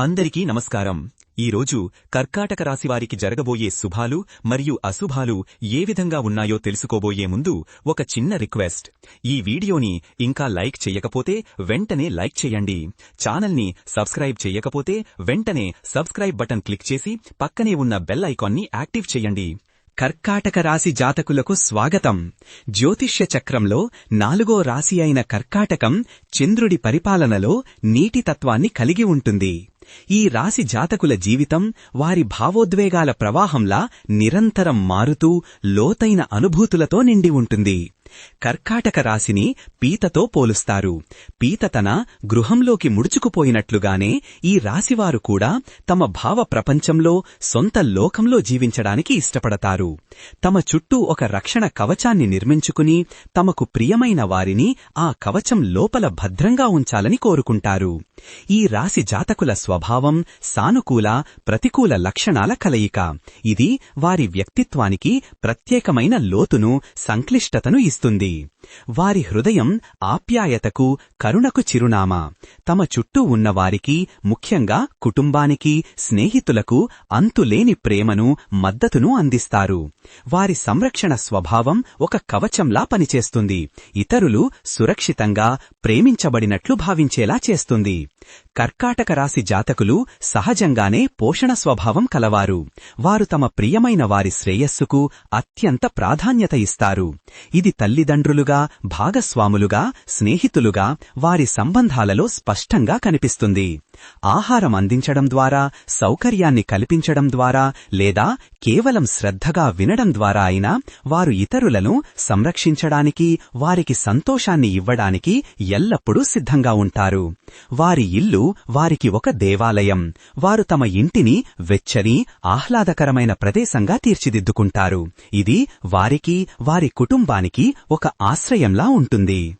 అందరికీ నమస్కారం. ఈరోజు కర్కాటక రాశివారికి జరగబోయే శుభాలు మరియు అశుభాలు ఏ విధంగా ఉన్నాయో తెలుసుకోబోయే ముందు ఒక చిన్న రిక్వెస్ట్. ఈ వీడియోని ఇంకా లైక్ చెయ్యకపోతే వెంటనే లైక్ చేయండి. ఛానల్ని సబ్స్క్రైబ్ చెయ్యకపోతే వెంటనే సబ్స్క్రైబ్ బటన్ క్లిక్ చేసి పక్కనే ఉన్న బెల్ ఐకాన్ని యాక్టివ్ చేయండి. కర్కాటక రాశి జాతకులకు స్వాగతం. జ్యోతిష్య చక్రంలో నాలుగో రాశి అయిన కర్కాటకం చంద్రుడి పరిపాలనలో నీటి తత్వాన్ని కలిగి ఉంటుంది. ఈ రాశి జాతకుల జీవితం వారి భావోద్వేగాల ప్రవాహంలా నిరంతరం మారుతూ లోతైన అనుభూతులతో నిండి ఉంటుంది. కర్కాటక రాశిని పీతతో పోలుస్తారు. పీత తన గృహంలోకి ముడుచుకుపోయినట్లుగానే ఈ రాశివారు కూడా తమ భావ ప్రపంచంలో సొంత లోకంలో జీవించడానికి ఇష్టపడతారు. తమ చుట్టూ ఒక రక్షణ కవచాన్ని నిర్మించుకుని తమకు ప్రియమైన వారిని ఆ కవచం లోపల భద్రంగా ఉంచాలని కోరుకుంటారు. ఈ రాశి జాతకుల స్వభావం సానుకూల ప్రతికూల లక్షణాల కలయిక. ఇది వారి వ్యక్తిత్వానికి ప్రత్యేకమైన లోతును సంక్లిష్టతను ఇస్తుంది. వారి హృదయం ఆప్యాయతకు కరుణకు చిరునామా. తమ చుట్టూ ఉన్నవారికి ముఖ్యంగా కుటుంబానికి స్నేహితులకు అంతులేని ప్రేమను మద్దతును అందిస్తారు. వారి సంరక్షణ స్వభావం ఒక కవచంలా పనిచేస్తుంది. ఇతరులు సురక్షితంగా ప్రేమించబడినట్లు భావించేలా చేస్తుంది. కర్కాటక రాశి జాతకులు సహజంగానే పోషణ స్వభావం కలవారు. వారు తమ ప్రియమైన వారి శ్రేయస్సుకు అత్యంత ప్రాధాన్యత ఇస్తారు. ఇది తల్లిదండ్రులుగా భాగస్వాములుగా స్నేహితులుగా వారి సంబంధాలలో స్పష్టంగా కనిపిస్తుంది. ఆహారం అందించడం ద్వారా సౌకర్యాన్ని కల్పించడం ద్వారా లేదా కేవలం శ్రద్ధగా వినడం ద్వారా అయినా వారు ఇతరులను సంరక్షించడానికి వారికి సంతోషాన్ని ఇవ్వడానికి ఎల్లప్పుడూ సిద్ధంగా ఉంటారు. వారి ఇల్లు వారికి ఒక దేవాలయం. వారు తమ ఇంటిని వెచ్చని ఆహ్లాదకరమైన ప్రదేశంగా తీర్చిదిద్దుకుంటారు. ఇది వారికి వారి కుటుంబానికి ఒక ఆశ్రయంలా ఉంటుంది.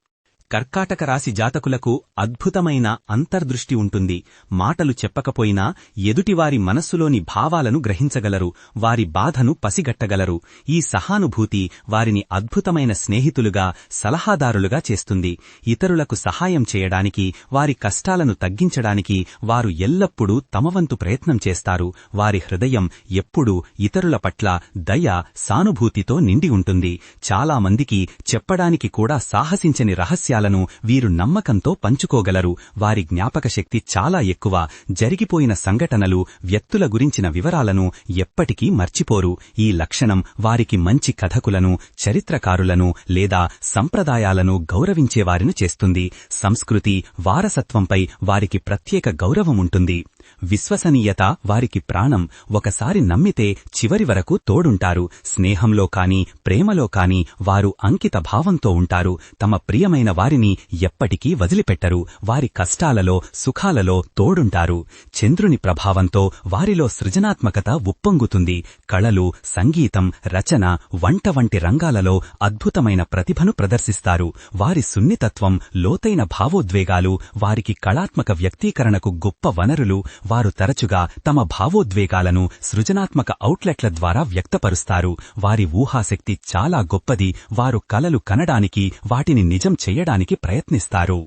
కర్కాటక రాశి జాతకులకు అద్భుతమైన అంతర్దృష్టి ఉంటుంది. మాటలు చెప్పకపోయినా ఎదుటివారి మనస్సులోని భావాలను గ్రహించగలరు. వారి బాధను పసిగట్టగలరు. ఈ సహానుభూతి వారిని అద్భుతమైన స్నేహితులుగా సలహాదారులుగా చేస్తుంది. ఇతరులకు సహాయం చేయడానికి వారి కష్టాలను తగ్గించడానికి వారు ఎల్లప్పుడూ తమవంతు ప్రయత్నం చేస్తారు. వారి హృదయం ఎప్పుడూ ఇతరుల పట్ల దయ సానుభూతితో నిండి ఉంటుంది. చాలామందికి చెప్పడానికి కూడా సాహసించని రహస్యాలు విషయాలను వీరు నమ్మకంతో పంచుకోగలరు. వారి జ్ఞాపక శక్తి చాలా ఎక్కువ. జరిగిపోయిన సంఘటనలు వ్యక్తుల గురించిన వివరాలను ఎప్పటికీ మర్చిపోరు. ఈ లక్షణం వారికి మంచి కథకులను చరిత్రకారులను లేదా సంప్రదాయాలను గౌరవించేవారిని చేస్తుంది. సంస్కృతి వారసత్వంపై వారికి ప్రత్యేక గౌరవముంటుంది విశ్వసనీయత వారికి ప్రాణం. ఒకసారి నమ్మితే చివరి వరకు తోడుంటారు. స్నేహంలో కాని ప్రేమలో కాని వారు అంకిత భావంతో ఉంటారు. తమ ప్రియమైన వారిని ఎప్పటికీ వదిలిపెట్టరు. వారి కష్టాలలో సుఖాలలో తోడుంటారు. చంద్రుని ప్రభావంతో వారిలో సృజనాత్మకత ఉప్పొంగుతుంది. కళలు సంగీతం రచన వంట వంటి రంగాలలో అద్భుతమైన ప్రతిభను ప్రదర్శిస్తారు. వారి సున్నితత్వం లోతైన భావోద్వేగాలు వారికి కళాత్మక వ్యక్తీకరణకు గొప్ప వనరులు వారు తరచుగా తమ భావోద్వేగాలను సృజనాత్మక ఔట్లెట్ల ద్వారా వ్యక్తపరుస్తారు. వారి ఊహాశక్తి చాలా గొప్పది. వారు కలలు కనడానికి వాటిని నిజం చెయ్యడానికి ప్రయత్నిస్తారు.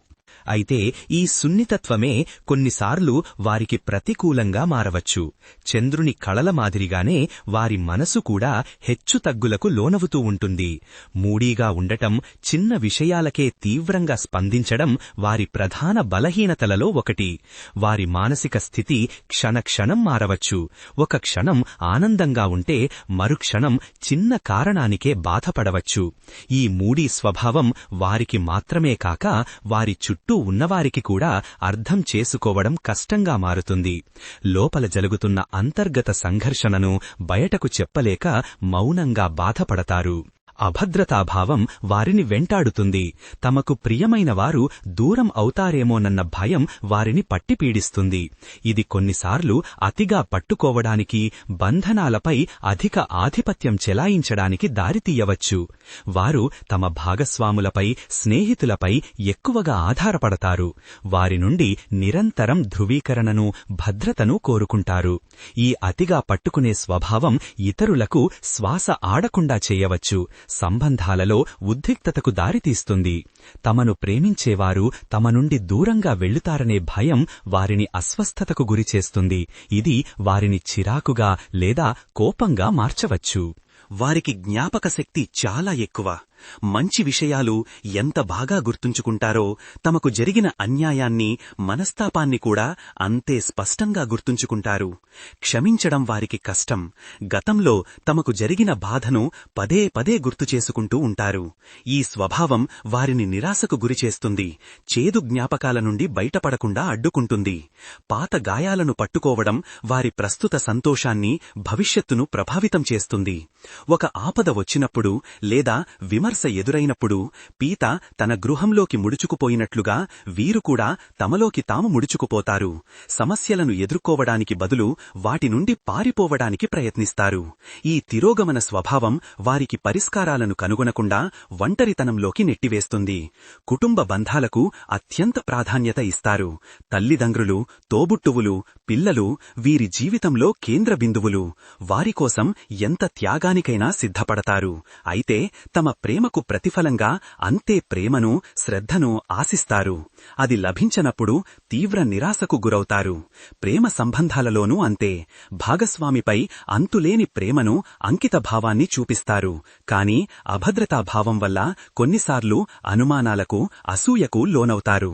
అయితే ఈ సున్నితత్వమే కొన్నిసార్లు వారికి ప్రతికూలంగా మారవచ్చు. చంద్రుని కళల మాదిరిగానే వారి మనసు కూడా హెచ్చుతగ్గులకు లోనవుతూ ఉంటుంది. మూడీగా ఉండటం చిన్న విషయాలకే తీవ్రంగా స్పందించడం వారి ప్రధాన బలహీనతలలో ఒకటి. వారి మానసిక స్థితి క్షణక్షణం మారవచ్చు. ఒక క్షణం ఆనందంగా ఉంటే మరుక్షణం చిన్న కారణానికే బాధపడవచ్చు. ఈ మూడీ స్వభావం వారికి మాత్రమే కాక వారి చుట్టూ చుట్టూ ఉన్నవారికి కూడా అర్థం చేసుకోవడం కష్టంగా మారుతుంది. లోపల జరుగుతున్న అంతర్గత సంఘర్షణను బయటకు చెప్పలేక మౌనంగా బాధపడతారు. అభద్రతాభావం వారిని వెంటాడుతుంది. తమకు ప్రియమైన వారు దూరం అవుతారేమోనన్న భయం వారిని పట్టిపీడిస్తుంది. ఇది కొన్నిసార్లు అతిగా పట్టుకోవడానికి బంధనాలపై అధిక ఆధిపత్యం చెలాయించడానికి దారితీయవచ్చు. వారు తమ భాగస్వాములపై స్నేహితులపై ఎక్కువగా ఆధారపడతారు. వారి నుండి నిరంతరం ధృవీకరణను భద్రతను కోరుకుంటారు. ఈ అతిగా పట్టుకునే స్వభావం ఇతరులకు శ్వాస ఆడకుండా చేయవచ్చు. సంబంధాలలో ఉద్రిక్తతకు దారితీస్తుంది. తమను ప్రేమించేవారు తమ నుండి దూరంగా వెళ్ళుతారనే భయం వారిని అస్వస్థతకు గురిచేస్తుంది ఇది వారిని చిరాకుగా లేదా కోపంగా మార్చవచ్చు. వారికి జ్ఞాపక శక్తి చాలా ఎక్కువ. మంచి విషయాలు ఎంత బాగా గుర్తుంచుకుంటారో తమకు జరిగిన అన్యాయాన్ని మనస్తాపాన్ని కూడా అంతే స్పష్టంగా గుర్తుంచుకుంటారు. క్షమించడం వారికి కష్టం. గతంలో తమకు జరిగిన బాధను పదే పదే గుర్తు చేసుకుంటూ ఉంటారు. ఈ స్వభావం వారిని నిరాశకు గురిచేస్తుంది చేదు జ్ఞాపకాల నుండి బయటపడకుండా అడ్డుకుంటుంది. పాత గాయాలను పట్టుకోవడం వారి ప్రస్తుత సంతోషాన్ని భవిష్యత్తును ప్రభావితం చేస్తుంది. ఒక ఆపద వచ్చినప్పుడు లేదా విమర్శ ఎదురైనప్పుడు పీత తన గృహంలోకి ముడుచుకుపోయినట్లుగా వీరు కూడా తమలోకి తాము ముడుచుకుపోతారు. సమస్యలను ఎదుర్కోవడానికి బదులు వాటి నుండి పారిపోవడానికి ప్రయత్నిస్తారు. ఈ తిరోగమన స్వభావం వారికి పరిష్కారాలను కనుగొనకుండా ఒంటరితనంలోకి నెట్టివేస్తుంది. కుటుంబ బంధాలకు అత్యంత ప్రాధాన్యత ఇస్తారు. తల్లిదండ్రులు తోబుట్టువులు పిల్లలు వీరి జీవితంలో కేంద్ర బిందువులు. వారికోసం ఎంత త్యాగానికైనా సిద్ధపడతారు. అయితే తమ ప్రేమ ప్రేమకు ప్రతిఫలంగా అంతే ప్రేమను శ్రద్ధను ఆశిస్తారు. అది లభించనప్పుడు తీవ్ర నిరాశకు గురవుతారు. ప్రేమ సంబంధాలలోనూ అంతే. భాగస్వామిపై అంతులేని ప్రేమను అంకిత భావాన్ని చూపిస్తారు. కాని అభద్రతాభావం వల్ల కొన్నిసార్లు అనుమానాలకు అసూయకు లోనవుతారు.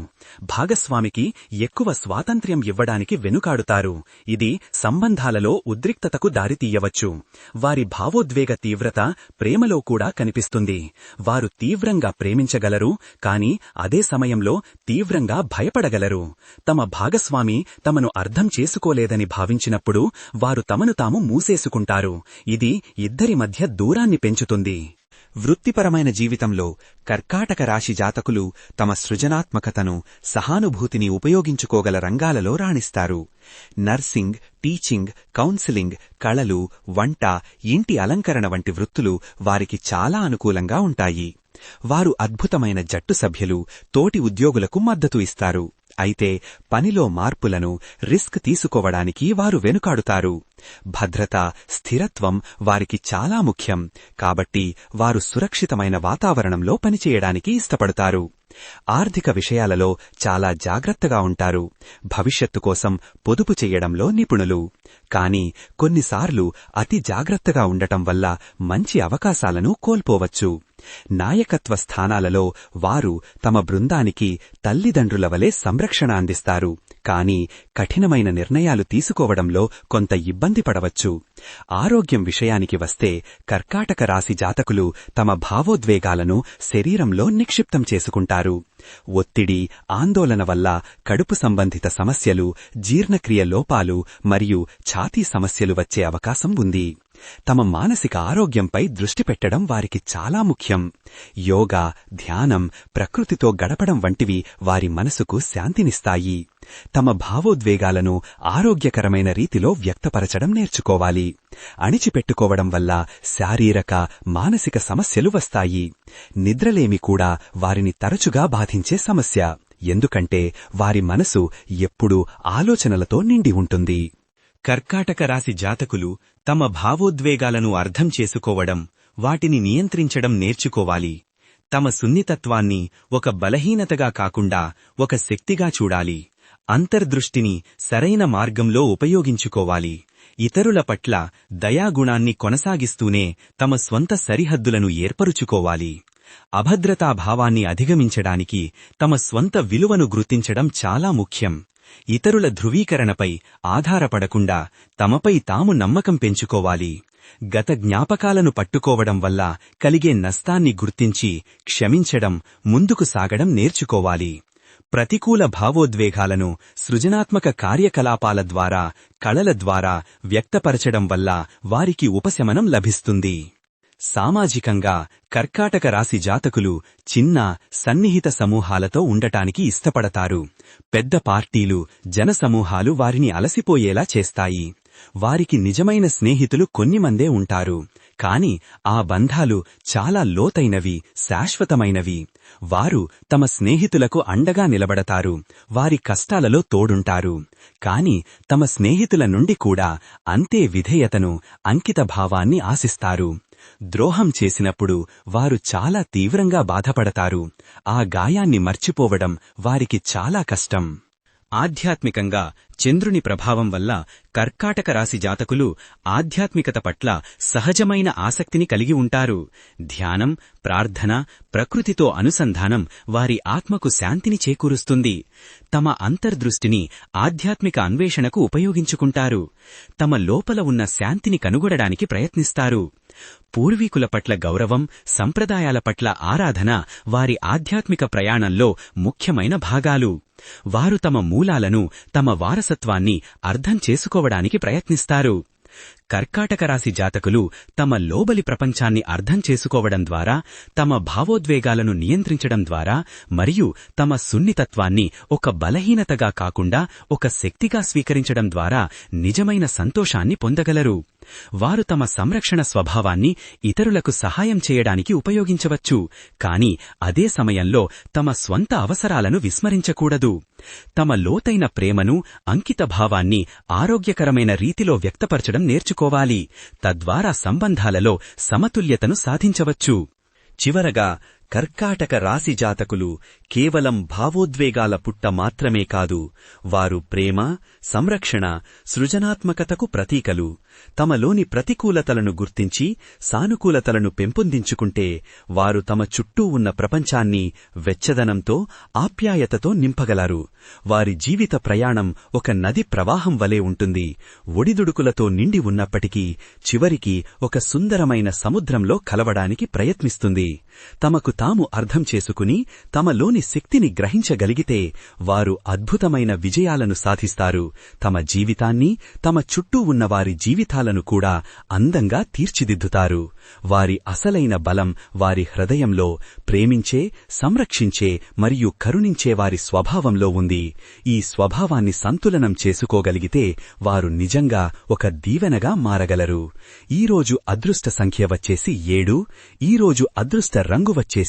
భాగస్వామికి ఎక్కువ స్వాతంత్ర్యం ఇవ్వడానికి వెనుకాడుతారు. ఇది సంబంధాలలో ఉద్రిక్తతకు దారితీయవచ్చు. వారి భావోద్వేగ తీవ్రత ప్రేమలో కూడా కనిపిస్తుంది. వారు తీవ్రంగా ప్రేమించగలరు కాని అదే సమయంలో తీవ్రంగా భయపడగలరు. తమ భాగస్వామి తమను అర్థం చేసుకోలేదని భావించినప్పుడు వారు తమను తాము మూసేసుకుంటారు. ఇది ఇద్దరి మధ్య దూరాన్ని పెంచుతుంది. వృత్తిపరమైన జీవితంలో కర్కాటక రాశి జాతకులు తమ సృజనాత్మకతను సహానుభూతిని ఉపయోగించుకోగల రంగాలలో రాణిస్తారు. నర్సింగ్ టీచింగ్ కౌన్సిలింగ్ కళలు వంట ఇంటి అలంకరణ వంటి వృత్తులు వారికి చాలా అనుకూలంగా ఉంటాయి. వారు అద్భుతమైన జట్టు సభ్యులు తోటి ఉద్యోగులకు మద్దతు ఇస్తారు. అయితే పనిలో మార్పులను రిస్క్ తీసుకోవడానికి వారు వెనుకాడుతారు. భద్రత స్థిరత్వం వారికి చాలా ముఖ్యం. కాబట్టి వారు సురక్షితమైన వాతావరణంలో పనిచేయడానికి ఇష్టపడతారు. ఆర్థిక విషయాలలో చాలా జాగ్రత్తగా ఉంటారు. భవిష్యత్తు కోసం పొదుపు చెయ్యడంలో నిపుణులు. కాని కొన్నిసార్లు అతి జాగ్రత్తగా ఉండటం వల్ల మంచి అవకాశాలను కోల్పోవచ్చు. నాయకత్వ స్థానాలలో వారు తమ బృందానికి తల్లిదండ్రుల వలె సంరక్షణ అందిస్తారు. కాని కఠినమైన నిర్ణయాలు తీసుకోవడంలో కొంత ఇబ్బంది పడవచ్చు. ఆరోగ్యం విషయానికి వస్తే కర్కాటక రాశి జాతకులు తమ భావోద్వేగాలను శరీరంలో నిక్షిప్తం చేసుకుంటారు. ఒత్తిడి ఆందోళన వల్ల కడుపు సంబంధిత సమస్యలు జీర్ణక్రియ లోపాలు మరియు ఛాతీ సమస్యలు వచ్చే అవకాశం ఉంది. తమ మానసిక ఆరోగ్యంపై దృష్టి పెట్టడం వారికి చాలా ముఖ్యం. యోగా ధ్యానం ప్రకృతితో గడపడం వంటివి వారి మనసుకు శాంతినిస్తాయి. తమ భావోద్వేగాలను ఆరోగ్యకరమైన రీతిలో వ్యక్తపరచడం నేర్చుకోవాలి. అణిచిపెట్టుకోవడం వల్ల శారీరక మానసిక సమస్యలు వస్తాయి. నిద్రలేమి కూడా వారిని తరచుగా బాధించే సమస్య. ఎందుకంటే వారి మనసు ఎప్పుడూ ఆలోచనలతో నిండి ఉంటుంది. కర్కాటక రాశి జాతకులు తమ భావోద్వేగాలను అర్థం చేసుకోవడం వాటిని నియంత్రించడం నేర్చుకోవాలి. తమ సున్నితత్వాన్ని ఒక బలహీనతగా కాకుండా ఒక శక్తిగా చూడాలి. అంతర్దృష్టిని సరైన మార్గంలో ఉపయోగించుకోవాలి. ఇతరుల పట్ల దయాగుణాన్ని కొనసాగిస్తూనే తమ స్వంత సరిహద్దులను ఏర్పరుచుకోవాలి. అభద్రతాభావాన్ని అధిగమించడానికి తమ స్వంత విలువను గుర్తించడం చాలా ముఖ్యం. ఇతరుల ధృవీకరణపై ఆధారపడకుండా తమపై తాము నమ్మకం పెంచుకోవాలి. గత జ్ఞాపకాలను పట్టుకోవడం వల్ల కలిగే నష్టాన్ని గుర్తించి క్షమించడం ముందుకు సాగడం నేర్చుకోవాలి. ప్రతికూల భావోద్వేగాలను సృజనాత్మక కార్యకలాపాల ద్వారా కళల ద్వారా వ్యక్తపరచడం వల్ల వారికి ఉపశమనం లభిస్తుంది. సామాజికంగా కర్కాటక రాశి జాతకులు చిన్న సన్నిహిత సమూహాలతో ఉండటానికి ఇష్టపడతారు. పెద్ద పార్టీలు జనసమూహాలు వారిని అలసిపోయేలా చేస్తాయి. వారికి నిజమైన స్నేహితులు కొన్నిమందే ఉంటారు. కాని ఆ బంధాలు చాలా లోతైనవి శాశ్వతమైనవి. వారు తమ స్నేహితులకు అండగా నిలబడతారు. వారి కష్టాలలో తోడుంటారు. కాని తమ స్నేహితుల నుండి కూడా అంతే విధేయతను అంకిత భావాన్ని ఆశిస్తారు. ద్రోహం చేసినప్పుడు వారు చాలా తీవ్రంగా బాధపడతారు. ఆ గాయాన్ని మర్చిపోవడం వారికి చాలా కష్టం. ఆధ్యాత్మికంగా చంద్రుని ప్రభావం వల్ల కర్కాటక రాశి జాతకులు ఆధ్యాత్మికత పట్ల సహజమైన ఆసక్తిని కలిగి ఉంటారు. ధ్యానం ప్రార్థన ప్రకృతితో అనుసంధానం వారి ఆత్మకు శాంతిని చేకూరుస్తుంది. తమ అంతర్దృష్టిని ఆధ్యాత్మిక అన్వేషణకు ఉపయోగించుకుంటారు. తమ లోపల ఉన్న శాంతిని కనుగొనడానికి ప్రయత్నిస్తారు. పూర్వీకుల పట్ల గౌరవం సంప్రదాయాల పట్ల ఆరాధన వారి ఆధ్యాత్మిక ప్రయాణంలో ముఖ్యమైన భాగాలు. వారు తమ మూలాలను తమ వారసత్వాన్ని అర్థం చేసుకోవడానికి ప్రయత్నిస్తారు. కర్కాటక రాశి జాతకులు తమ లోబలి ప్రపంచాన్ని అర్థం చేసుకోవడం ద్వారా తమ భావోద్వేగాలను నియంత్రించడం ద్వారా మరియు తమ సున్నితత్వాన్ని ఒక బలహీనతగా కాకుండా ఒక శక్తిగా స్వీకరించడం ద్వారా నిజమైన సంతోషాన్ని పొందగలరు. వారు తమ సంరక్షణ స్వభావాన్ని ఇతరులకు సహాయం చేయడానికి ఉపయోగించవచ్చు కాని అదే సమయంలో తమ స్వంత అవసరాలను విస్మరించకూడదు. తమ లోతైన ప్రేమను అంకితభావాన్ని ఆరోగ్యకరమైన రీతిలో వ్యక్తపరచడం నేర్చుకు పెంచుకోవాలి తద్వారా సంబంధాలలో సమతుల్యతను సాధించవచ్చు. చివరగా కర్కాటక రాశి జాతకులు కేవలం భావోద్వేగాల పుట్ట మాత్రమే కాదు వారు ప్రేమ సంరక్షణ సృజనాత్మకతకు ప్రతీకలు. తమలోని ప్రతికూలతలను గుర్తించి సానుకూలతలను పెంపొందించుకుంటే వారు తమ చుట్టూ ఉన్న ప్రపంచాన్ని వెచ్చదనంతో ఆప్యాయతతో నింపగలరు. వారి జీవిత ప్రయాణం ఒక నది ప్రవాహం వలె ఉంటుంది. ఒడిదుడుకులతో నిండి ఉన్నప్పటికీ చివరికి ఒక సుందరమైన సముద్రంలో కలవడానికి ప్రయత్నిస్తుంది. తమకు తాము అర్థం చేసుకుని తమలోని శక్తిని గ్రహించగలిగితే వారు అద్భుతమైన విజయాలను సాధిస్తారు. తమ జీవితాన్ని తమ చుట్టూ ఉన్నవారి జీవితాలను కూడా అందంగా తీర్చిదిద్దుతారు. వారి అసలైన బలం వారి హృదయంలో ప్రేమించే సంరక్షించే మరియు కరుణించే వారి స్వభావంలో ఉంది. ఈ స్వభావాన్ని సంతులనం చేసుకోగలిగితే వారు నిజంగా ఒక దీవెనగా మారగలరు. ఈరోజు అదృష్ట సంఖ్య వచ్చేసి ఏడు ఈరోజు అదృష్ట రంగు వచ్చేసి